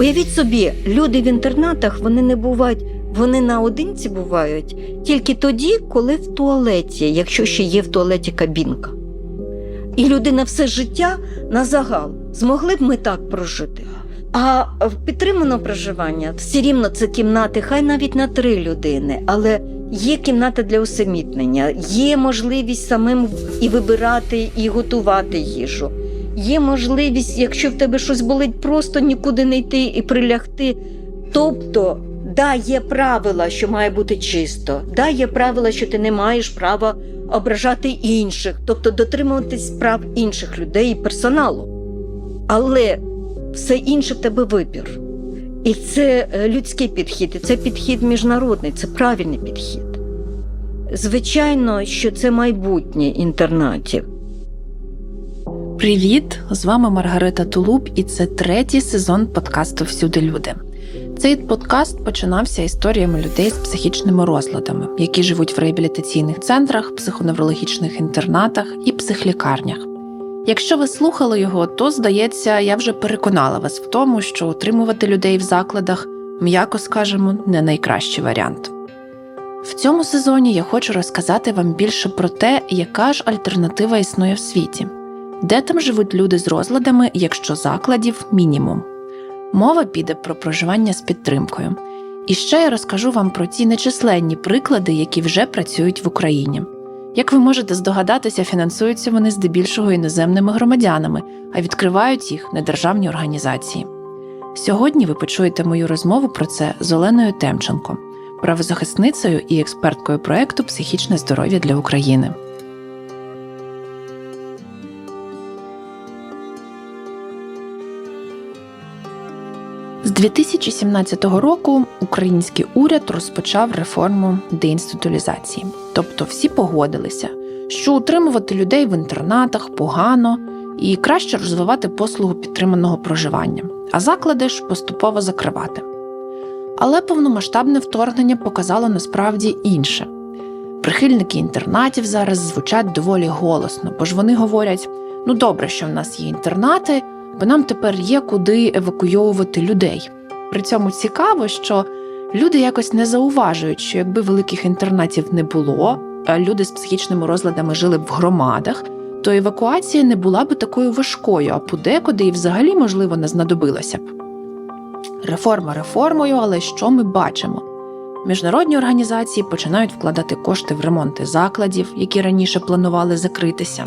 Уявіть собі, люди в інтернатах вони не бувають, вони наодинці бувають тільки тоді, коли в туалеті, якщо ще є в туалеті кабінка. І людина все життя на загал. Змогли б ми так прожити. А в підтримано проживання все рівно це кімнати, хай навіть на три людини, але є кімната для усамітнення, є можливість самим і вибирати, і готувати їжу. Є можливість, якщо в тебе щось болить, просто нікуди не йти і прилягти. Тобто, да, є правила, що має бути чисто, да, є правила, що ти не маєш права ображати інших, тобто дотримуватись прав інших людей і персоналу. Але все інше в тебе вибір. І це е, людський підхід, і це підхід міжнародний, це правильний підхід. Звичайно, що це майбутнє інтернатів. Привіт! З вами Маргарита Тулуб, і це третій сезон подкасту Всюди люди. Цей подкаст починався історіями людей з психічними розладами, які живуть в реабілітаційних центрах, психоневрологічних інтернатах і психлікарнях. Якщо ви слухали його, то здається, я вже переконала вас в тому, що утримувати людей в закладах, м'яко скажемо, не найкращий варіант. В цьому сезоні я хочу розказати вам більше про те, яка ж альтернатива існує в світі, де там живуть люди з розладами, якщо закладів мінімум. Мова піде про проживання з підтримкою. І ще я розкажу вам про ті нечисленні приклади, які вже працюють в Україні. Як ви можете здогадатися, фінансуються вони здебільшого іноземними громадянами, а відкривають їх недержавні організації. Сьогодні ви почуєте мою розмову про це з Оленою Темченко, правозахисницею і експерткою проекту Психічне здоров'я для України. 2017 року український уряд розпочав реформу деінституалізації. Тобто всі погодилися, що утримувати людей в інтернатах погано і краще розвивати послугу підтриманого проживання, а заклади ж поступово закривати. Але повномасштабне вторгнення показало насправді інше. Прихильники інтернатів зараз звучать доволі голосно, бо ж вони говорять: ну добре, що в нас є інтернати, бо нам тепер є куди евакуйовувати людей. При цьому цікаво, що люди якось не зауважують, що якби великих інтернатів не було, а люди з психічними розладами жили б в громадах, то евакуація не була б такою важкою, а подекуди і взагалі, можливо, не знадобилася б. Реформа реформою, але що ми бачимо? Міжнародні організації починають вкладати кошти в ремонти закладів, які раніше планували закритися.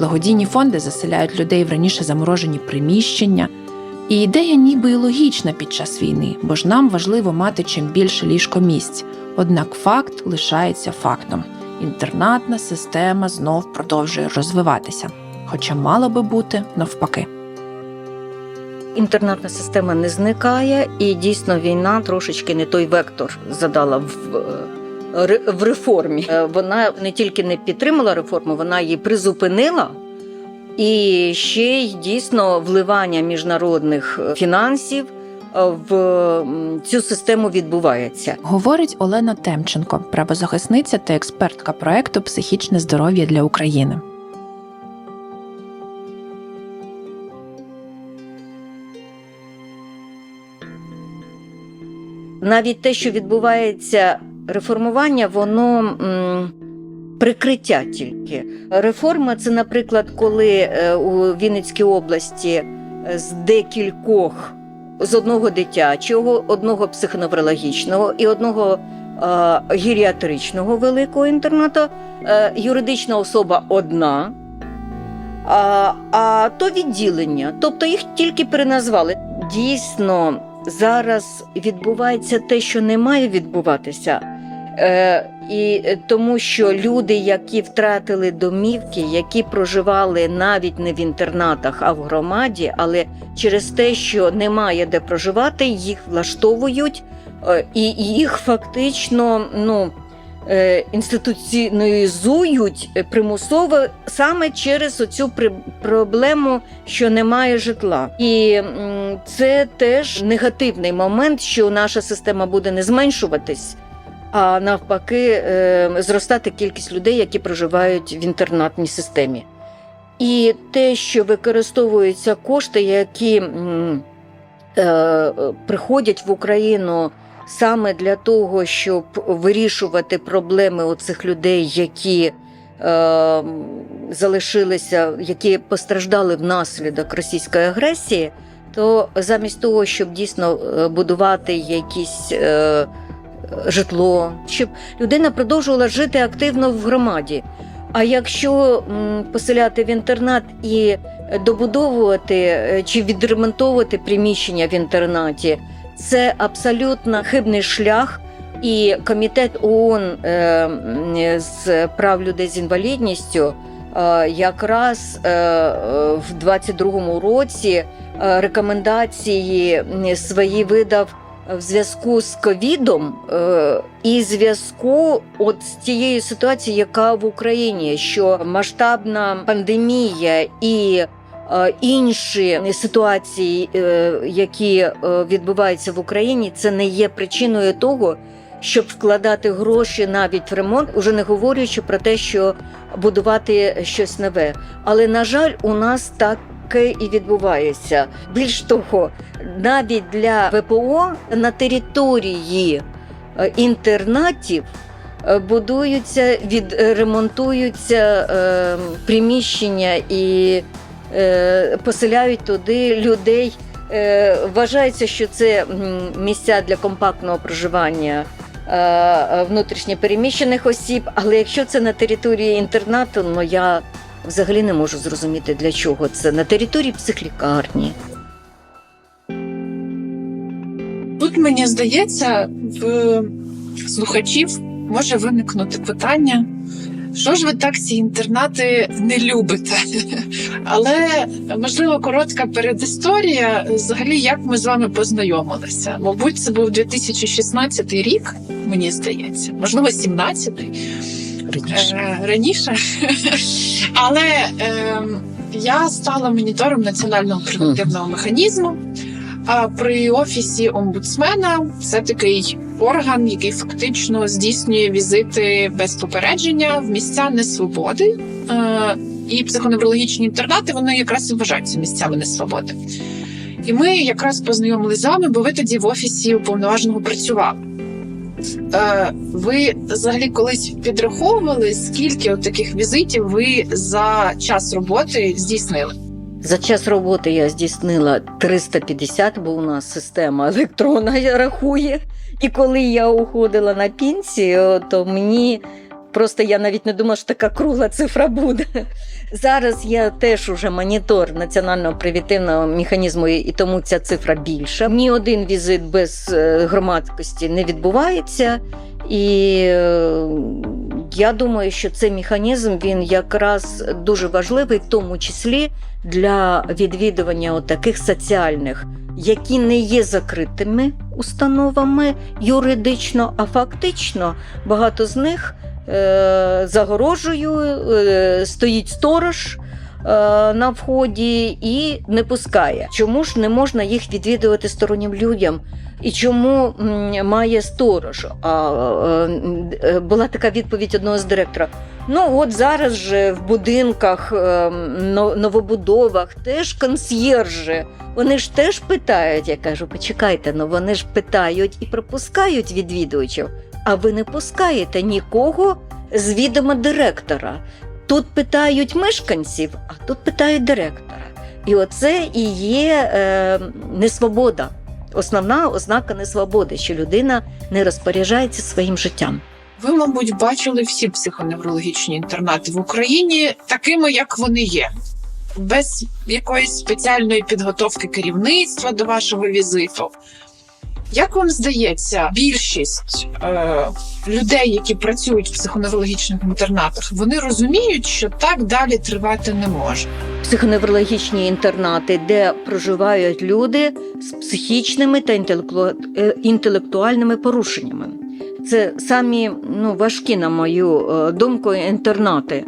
Благодійні фонди заселяють людей в раніше заморожені приміщення. І ідея ніби і логічна під час війни, бо ж нам важливо мати чим більше ліжкомісць. Однак факт лишається фактом: інтернатна система знов продовжує розвиватися, хоча мало би бути навпаки. Інтернатна система не зникає, і дійсно війна трошечки не той вектор задала в, е, в реформі. Е, Вона не тільки не підтримала реформу, вона її призупинила. І ще й дійсно вливання міжнародних е, фінансів е, в цю систему відбувається. Говорить Олена Темченко, правозахисниця та експертка проекту Психічне здоров'я для України. Навіть те, що відбувається реформування, воно прикриття тільки. Реформа це, наприклад, коли е, у Вінницькій області е, з декількох з одного дитячого, одного психоневрологічного і одного е, геріатричного великого інтернату юридична особа одна. А, а то відділення, тобто їх тільки переназвали. Дійсно, зараз відбувається те, що не має відбуватися. Е, і тому що люди, які втратили домівки, які проживали навіть не в інтернатах, а в громаді, але через те, що немає де проживати, їх влаштовують, е, і їх фактично ну, е, інституціоналізують примусово саме через оцю проблему, що немає житла. І це теж негативний момент, що наша система буде не зменшуватись. А навпаки, е, зростати кількість людей, які проживають в інтернатній системі. І те, що використовуються кошти, які е, приходять в Україну саме для того, щоб вирішувати проблеми оцих людей, які е, залишилися, які постраждали внаслідок російської агресії, то замість того, щоб дійсно е, будувати якісь е, житло, щоб людина продовжувала жити активно в громаді. А якщо поселяти в інтернат і добудовувати е, чи відремонтовувати приміщення в інтернаті, це абсолютно хибний шлях. І комітет ООН е, з прав людей з інвалідністю е, якраз в 22-му році рекомендації свої видав в зв'язку з ковідом е, і зв'язку от з тією ситуацією, яка в Україні, що масштабна пандемія і е, інші ситуації, е, які відбуваються в Україні, це не є причиною того, щоб вкладати гроші навіть в ремонт, уже не говорячи про те, що будувати щось нове. Але на жаль, у нас так. І відбувається більш того, навіть для ВПО на території е, інтернатів е, будуються, відремонтуються е, приміщення і е, поселяють туди людей. Е, Вважається, що це місця для компактного проживання е, внутрішньопереміщених осіб. Але якщо це на території інтернату, ну я взагалі не можу зрозуміти для чого це на території психлікарні. Тут мені здається, в слухачів може виникнути питання, що ж ви так ці інтернати не любите? Але можливо коротка передісторія, взагалі, як ми з вами познайомилися. Мабуть, це був 2016 рік, мені здається, можливо, 17-й. Е, раніше. Але е, я стала монітором національного превентивного механізму. А при офісі омбудсмена це такий орган, який фактично здійснює візити без попередження в місця несвободи. Е, і психоневрологічні інтернати вони якраз і вважаються місцями несвободи. І ми якраз познайомилися з вами, бо ви тоді в офісі уповноваженого працювали. Е, ви взагалі колись підраховували, скільки от таких візитів ви за час роботи здійснили? За час роботи я здійснила 350, бо у нас система електронна рахує. І коли я уходила на пенсію, то мені просто я навіть не думала, що така кругла цифра буде. Зараз я теж уже монітор національного превентивного механізму, і тому ця цифра більша. Ні один візит без е, громадськості не відбувається. І е, я думаю, що цей механізм він якраз дуже важливий, в тому числі для відвідування таких соціальних, які не є закритими установами юридично, а фактично багато з них е, загорожею е, стоїть сторож. е, На вході і не пускає. Чому ж не можна їх відвідувати стороннім людям? І чому має сторож? А, була така відповідь одного з директора. Ну от зараз же в будинках, новобудовах теж консьєржі. Вони ж теж питають. Я кажу, почекайте, ну вони ж питають і пропускають відвідувачів, а ви не пускаєте нікого з відома директора. Тут питають мешканців, а тут питають директора. І оце і є е, несвобода. Основна ознака несвободи, що людина не розпоряджається своїм життям. Ви, мабуть, бачили всі психоневрологічні інтернати в Україні такими, як вони є, без якоїсь спеціальної підготовки керівництва до вашого візиту. Як вам здається, більшість е, людей, які працюють в психоневрологічних інтернатах, вони розуміють, що так далі тривати не може. Психоневрологічні інтернати, де проживають люди з психічними та е, інтелектуальними порушеннями. Це самі ну, важкі, на мою е, думку, інтернати.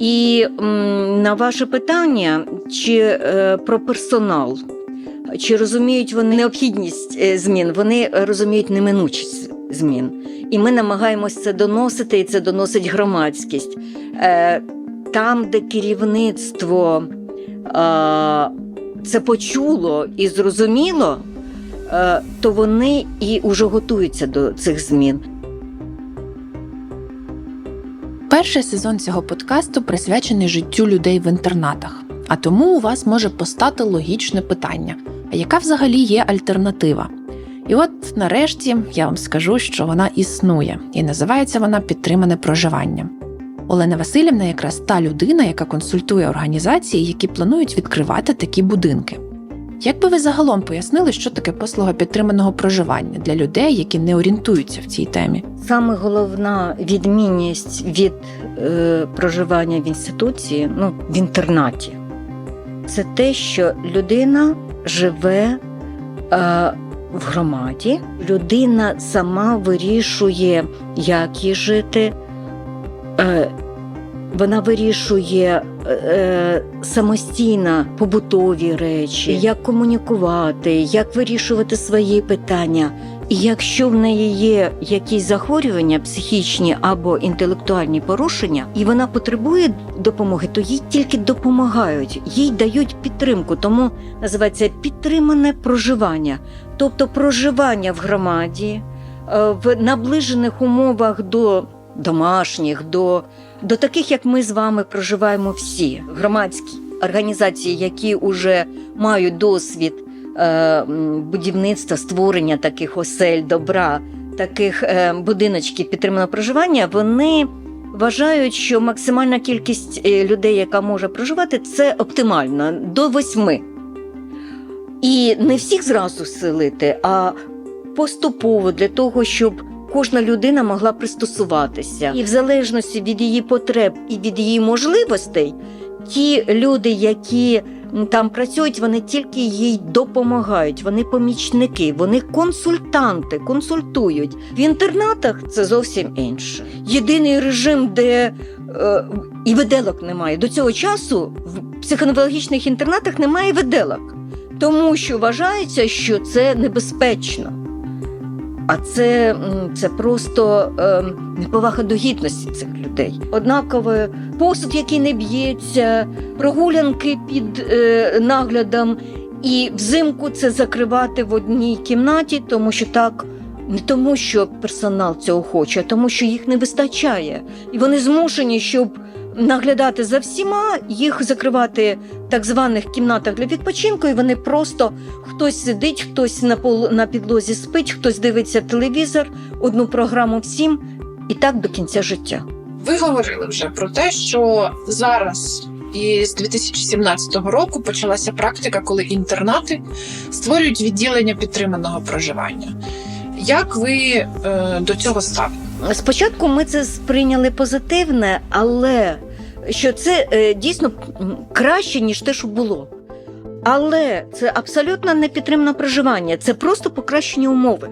І м, на ваше питання, чи е, про персонал, чи розуміють вони необхідність е, змін, вони розуміють неминучість змін. І ми намагаємось це доносити, і це доносить громадськість. Е, Там, де керівництво це почуло і зрозуміло, е, то вони і уже готуються до цих змін. Перший сезон цього подкасту присвячений життю людей в інтернатах. А тому у вас може постати логічне питання: а яка взагалі є альтернатива? І от нарешті я вам скажу, що вона існує, і називається вона підтримане проживання. Олена Васильівна якраз та людина, яка консультує організації, які планують відкривати такі будинки. Як би ви загалом пояснили, що таке послуга підтриманого проживання для людей, які не орієнтуються в цій темі? Саме головна відмінність від е, проживання в інституції, ну, в інтернаті, це те, що людина живе е, в громаді, людина сама вирішує, як їй жити. Е, вона вирішує е, самостійно побутові речі, як комунікувати, як вирішувати свої питання. Якщо в неї є якісь захворювання, психічні або інтелектуальні порушення, і вона потребує допомоги, то їй тільки допомагають, їй дають підтримку. Тому називається підтримане проживання, тобто проживання в громаді, е, в наближених умовах до домашніх, до, до таких, як ми з вами проживаємо всі громадські організації, які вже мають досвід будівництва, створення таких осель, добра, таких е, будиночків підтриманого проживання, вони вважають, що максимальна кількість е, людей, яка може проживати, це оптимально до восьми. І не всіх зразу селити, а поступово для того, щоб кожна людина могла пристосуватися. І в залежності від її потреб і від її можливостей, ті люди, які там працюють, вони тільки їй допомагають, вони помічники, вони консультанти, консультують. В інтернатах це зовсім інше. Єдиний режим, де е, і виделок немає. До цього часу в психоневрологічних інтернатах немає виделок, тому що вважається, що це небезпечно. А це, це просто е, неповага до гідності цих людей. Однаково посуд, який не б'ється, прогулянки під е, наглядом, і взимку це закривати в одній кімнаті, тому що так. Не тому, що персонал цього хоче, а тому, що їх не вистачає. І вони змушені, щоб наглядати за всіма, їх закривати в так званих кімнатах для відпочинку, і вони просто хтось сидить, хтось на пол на підлозі спить, хтось дивиться телевізор, одну програму всім, і так до кінця життя. Ви говорили вже про те, що зараз і з 2017 року почалася практика, коли інтернати створюють відділення підтриманого проживання. Як ви е, до цього ставите? Спочатку ми це сприйняли позитивне, але що це е, дійсно краще, ніж те, що було. Але це абсолютно не підтримане проживання, це просто покращені умови.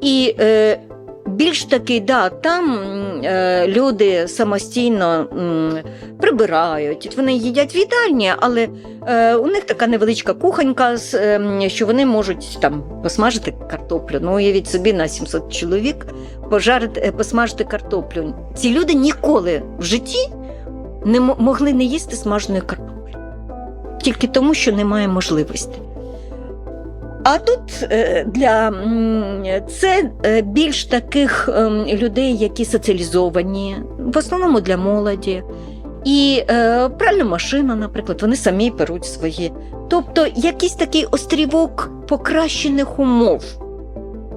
І е, більш таки, да, там е, люди самостійно м, прибирають, вони їдять в їдальні, але е, у них така невеличка кухонька, е, що вони можуть там посмажити картоплю. Ну, уявіть собі, на 700 чоловік пожарити, е, посмажити картоплю. Ці люди ніколи в житті не мо- могли не їсти смаженої картоплі. Тільки тому, що немає можливості. А тут е, для це е, більш таких ем, людей, які соціалізовані, в основному для молоді. І е, пральна машина, наприклад, вони самі беруть свої. Тобто якийсь такий острівок покращених умов.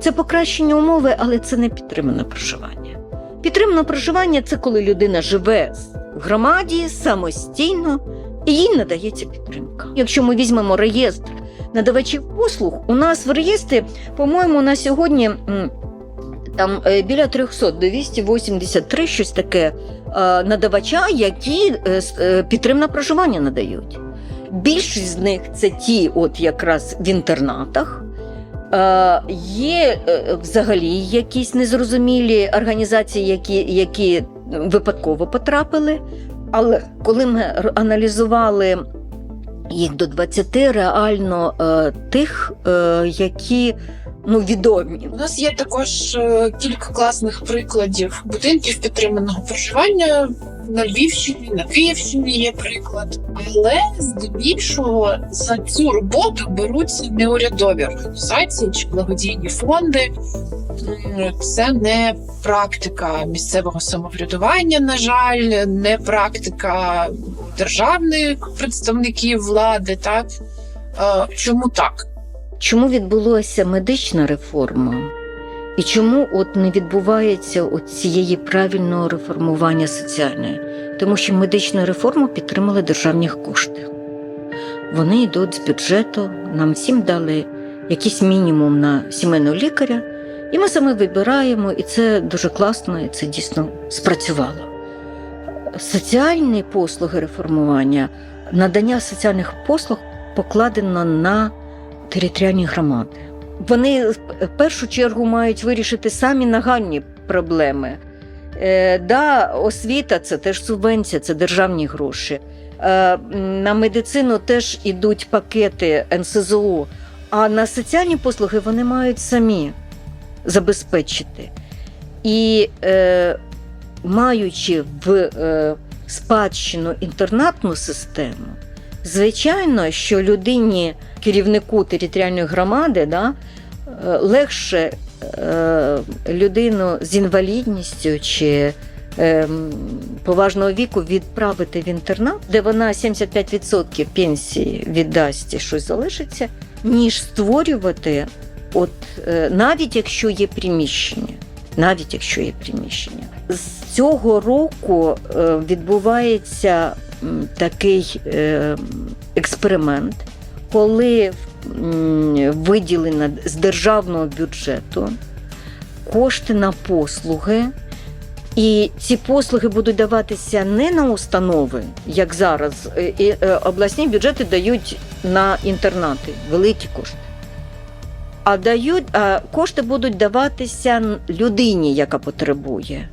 Це покращені умови, але це не підтримане проживання. Підтримане проживання це коли людина живе громаді самостійно їй надається підтримка. Якщо ми візьмемо реєстр надавачів послуг, у нас в реєстрі, по-моєму, на сьогодні там е, біля 300, 283 щось таке е, надавача, які е, підтримне проживання надають. Більшість з них це ті, от якраз в інтернатах. Е, є взагалі якісь незрозумілі організації, які, які випадково потрапили. Але коли ми аналізували їх до 20 реально е, тих, е, які ну, відомі. У нас є також е, кілька класних прикладів будинків підтриманого проживання на Львівщині, на Київщині є приклад. Але здебільшого за цю роботу беруться неурядові організації чи благодійні фонди. Це не практика місцевого самоврядування, на жаль, не практика державних представників влади. Так Е, чому так? Чому відбулася медична реформа? І чому от не відбувається от цієї правильного реформування соціальної? Тому що медичну реформу підтримали державні кошти. Вони йдуть з бюджету, нам всім дали якийсь мінімум на сімейного лікаря, і ми саме вибираємо, і це дуже класно, і це дійсно спрацювало. Соціальні послуги реформування, надання соціальних послуг покладено на територіальні громади. Вони в першу чергу мають вирішити самі нагальні проблеми. Е, да, освіта це теж субвенція, це державні гроші. Е, на медицину теж ідуть пакети НСЗУ, а на соціальні послуги вони мають самі забезпечити. І е, маючи в е, спадщину інтернатну систему, звичайно, що людині, керівнику територіальної громади, да, е, легше е, людину з інвалідністю чи е, поважного віку відправити в інтернат, де вона 75% пенсії віддасть і щось залишиться, ніж створювати, от, навіть якщо є приміщення. Навіть якщо є приміщення. З цього року відбувається такий е, експеримент, коли м, виділено з державного бюджету кошти на послуги, і ці послуги будуть даватися не на установи, як зараз. Е, і, е, Обласні бюджети дають на інтернати великі кошти. А дають, а кошти будуть даватися людині, яка потребує.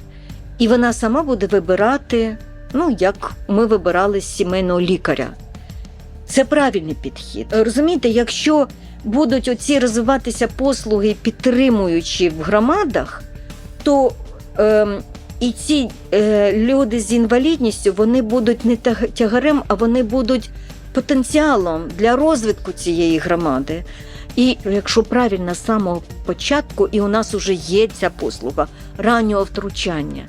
І вона сама буде вибирати, ну, як ми вибирали сімейного лікаря. Це правильний підхід. Розумієте, якщо будуть оці розвиватися послуги, підтримуючи в громадах, то ем, і ці е, люди з інвалідністю вони будуть не тягарем, а вони будуть потенціалом для розвитку цієї громади. І якщо правильно з самого початку, і у нас вже є ця послуга раннього втручання.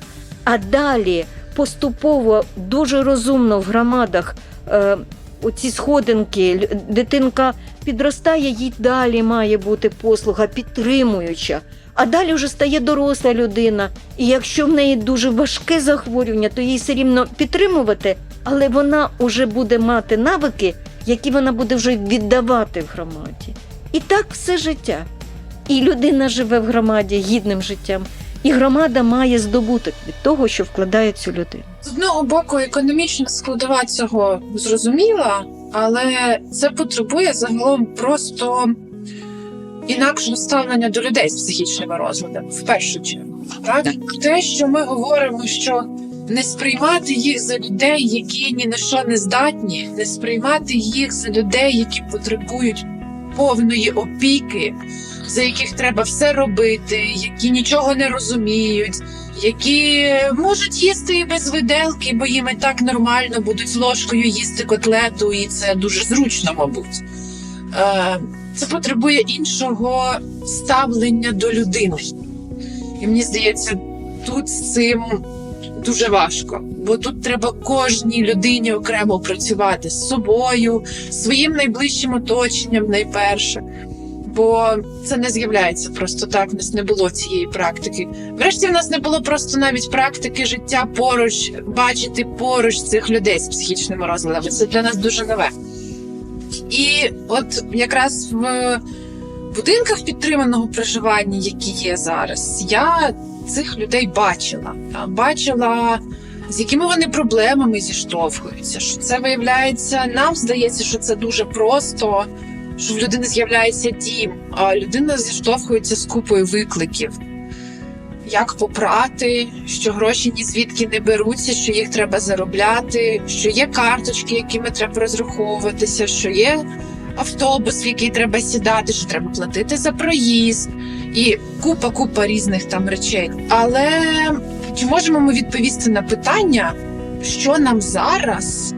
А далі поступово дуже розумно в громадах е, оці сходинки, дитинка підростає, їй далі має бути послуга підтримуюча. А далі вже стає доросла людина. І якщо в неї дуже важке захворювання, то їй все рівно підтримувати, але вона вже буде мати навики, які вона буде вже віддавати в громаді. І так все життя. І людина живе в громаді гідним життям, і громада має здобуток від того, що вкладає цю людину. З одного боку, економічна складова цього зрозуміла, але це потребує загалом просто інакшого ставлення до людей з психічними розладами, в першу чергу. Так? Те, що ми говоримо, що не сприймати їх за людей, які ні на що не здатні, не сприймати їх за людей, які потребують повної опіки, за яких треба все робити, які нічого не розуміють, які можуть їсти і без виделки, бо їм і так нормально будуть ложкою їсти котлету, і це дуже зручно, мабуть. Е, Це потребує іншого ставлення до людини. І мені здається, тут з цим дуже важко, бо тут треба кожній людині окремо працювати з собою, своїм найближчим оточенням найперше. Бо це не з'являється просто так. В нас не було цієї практики. Врешті, в нас не було просто навіть практики життя поруч, бачити поруч цих людей з психічними розладами. Це для нас дуже нове. І от якраз в будинках підтриманого проживання, які є зараз, я цих людей бачила. Бачила, з якими вони проблемами зіштовхуються. Що це виявляється, нам здається, що це дуже просто, що в людини з'являється дім, а людина зіштовхується з купою викликів. Як попрати, що гроші ні звідки не беруться, що їх треба заробляти, що є карточки, якими треба розраховуватися, що є автобус, в який треба сідати, що треба платити за проїзд, і купа купа різних там речей. Але чи можемо ми відповісти на питання, що нам зараз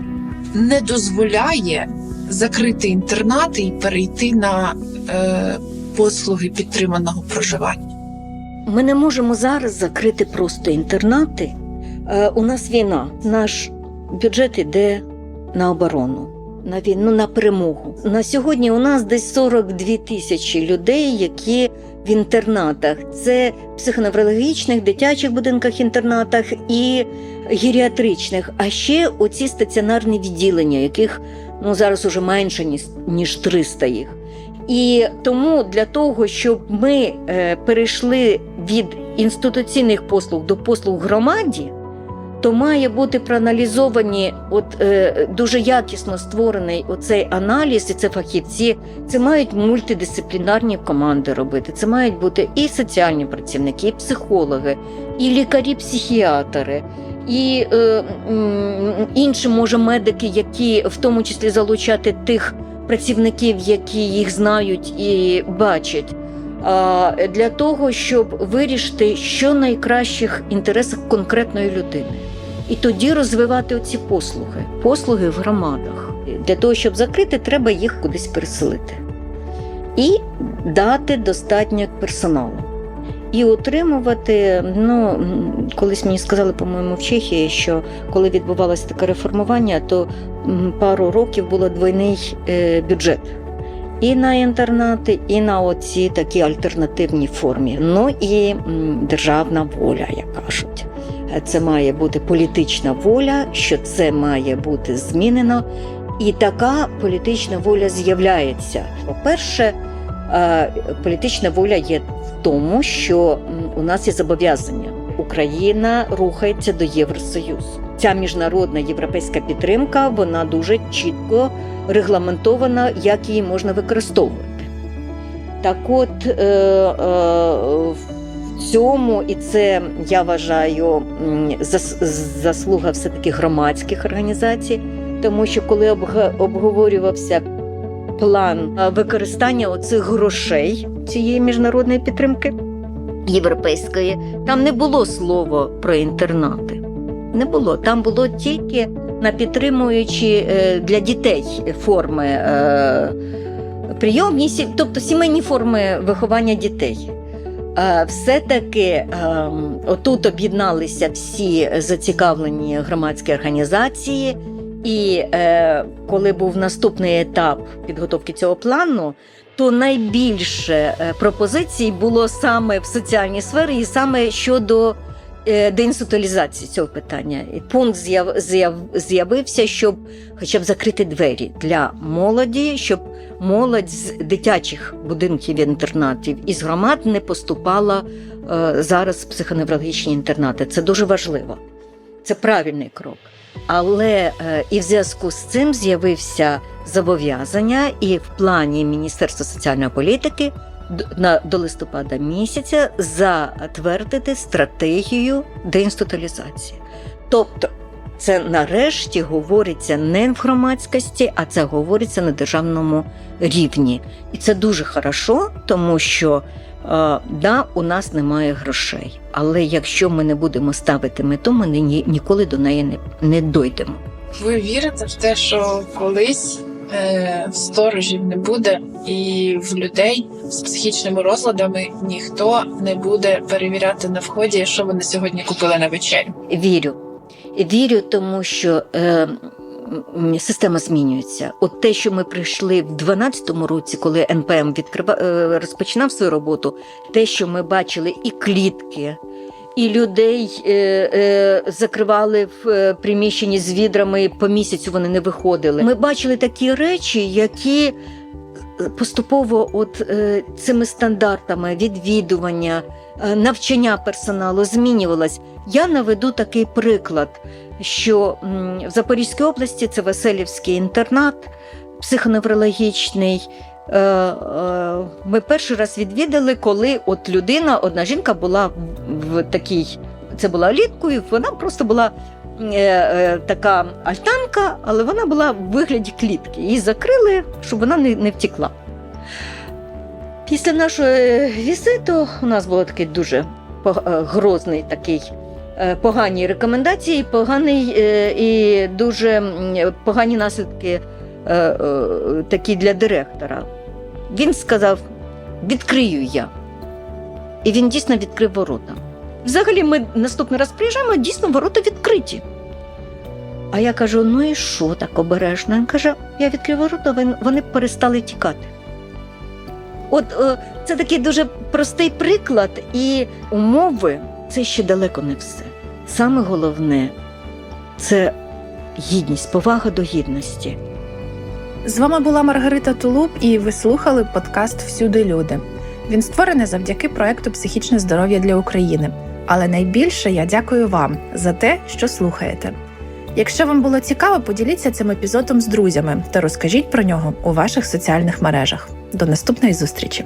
не дозволяє закрити інтернати і перейти на е, послуги підтриманого проживання. Ми не можемо зараз закрити просто інтернати. Е, у нас війна. Наш бюджет іде на оборону, на війну, на перемогу. На сьогодні у нас десь 42 тисячі людей, які в інтернатах. Це психоневрологічних, дитячих будинках, інтернатах і геріатричних. А ще оці стаціонарні відділення, яких ну зараз уже менше ніж, ніж 300 їх. І тому для того, щоб ми е, перейшли від інституційних послуг до послуг громаді, то має бути проаналізовані, от е, дуже якісно створений оцей аналіз, і це фахівці. Це мають мультидисциплінарні команди робити. Це мають бути і соціальні працівники, і психологи, і лікарі-психіатри. І е, інші, може, медики, які в тому числі залучати тих працівників, які їх знають і бачать, а, для того, щоб вирішити, що найкращих інтересах конкретної людини. І тоді розвивати оці послуги, послуги в громадах. Для того, щоб закрити, треба їх кудись переселити. І дати достатньо персоналу. І отримувати, ну колись мені сказали, по-моєму, в Чехії, що коли відбувалося таке реформування, то пару років було двойний е, бюджет. І на інтернати, і на оці такі альтернативні формі. Ну і державна воля, як кажуть. Це має бути політична воля, що це має бути змінено. І така політична воля з'являється. По-перше, е, політична воля є тому, що у нас є зобов'язання. Україна рухається до Євросоюзу. Ця міжнародна європейська підтримка вона дуже чітко регламентована, як її можна використовувати. Так от е, е, в цьому, і це я вважаю заслуга все-таки громадських організацій, тому що коли обговорювався план використання оцих грошей цієї міжнародної підтримки європейської, там не було слова про інтернати. Не було. Там було тільки на підтримуючі е, для дітей форми е, прийомні, тобто сімейні форми виховання дітей. Все-таки е, отут об'єдналися всі зацікавлені громадські організації, і е, коли був наступний етап підготовки цього плану, то найбільше е, пропозицій було саме в соціальній сфері, і саме щодо е, деінституалізації цього питання. І пункт з'яв, з'яв, з'явився, щоб хоча б закрити двері для молоді, щоб молодь з дитячих будинків інтернатів із громад не поступала е, зараз в психоневрологічні інтернати. Це дуже важливо. Це правильний крок. Але е, і в зв'язку з цим з'явився зобов'язання, і в плані Міністерства соціальної політики на до листопада місяця затвердити стратегію деінституалізації. Тобто, це нарешті говориться не в громадськості, а це говориться на державному рівні. І це дуже хорошо, тому що е, да, у нас немає грошей. Але якщо ми не будемо ставити мету, ми ні, ніколи до неї не, не дойдемо. Ви вірите в те, що колись е, сторожів не буде, і в людей з психічними розладами ніхто не буде перевіряти на вході, що вони сьогодні купили на вечерю. Вірю. Вірю, тому що е, система змінюється. От те, що ми прийшли в 2012 році, коли НПМ відкрива, е, розпочинав свою роботу, те, що ми бачили і клітки, і людей е, е, закривали в е, приміщенні з відрами, по місяцю вони не виходили. Ми бачили такі речі, які поступово от е, цими стандартами відвідування, е, навчання персоналу змінювалось. Я наведу такий приклад, що в Запорізькій області це Веселівський інтернат психоневрологічний. Е, Ми перший раз відвідали, коли от людина, одна жінка була в- такій, це була літкою, вона просто була така альтанка, але вона була в вигляді клітки. Її закрили, щоб вона не, не втекла. Після нашого е, візиту у нас був такий дуже е, грозний такий е, погані рекомендації, поганий е, і дуже погані наслідки е, е, такі для директора. Він сказав: відкрию я. І він дійсно відкрив ворота. Взагалі, ми наступний раз приїжджаємо, дійсно ворота відкриті. А я кажу: ну і що так обережно? Він каже: я відкрив ворота, вони перестали тікати. От е, це такий дуже простий приклад, і умови це ще далеко не все. Саме головне це гідність, повага до гідності. З вами була Маргарита Тулуб, і ви слухали подкаст Всюди люди. Він створений завдяки проекту Психічне здоров'я для України. Але найбільше я дякую вам за те, що слухаєте. Якщо вам було цікаво, поділіться цим епізодом з друзями та розкажіть про нього у ваших соціальних мережах. До наступної зустрічі!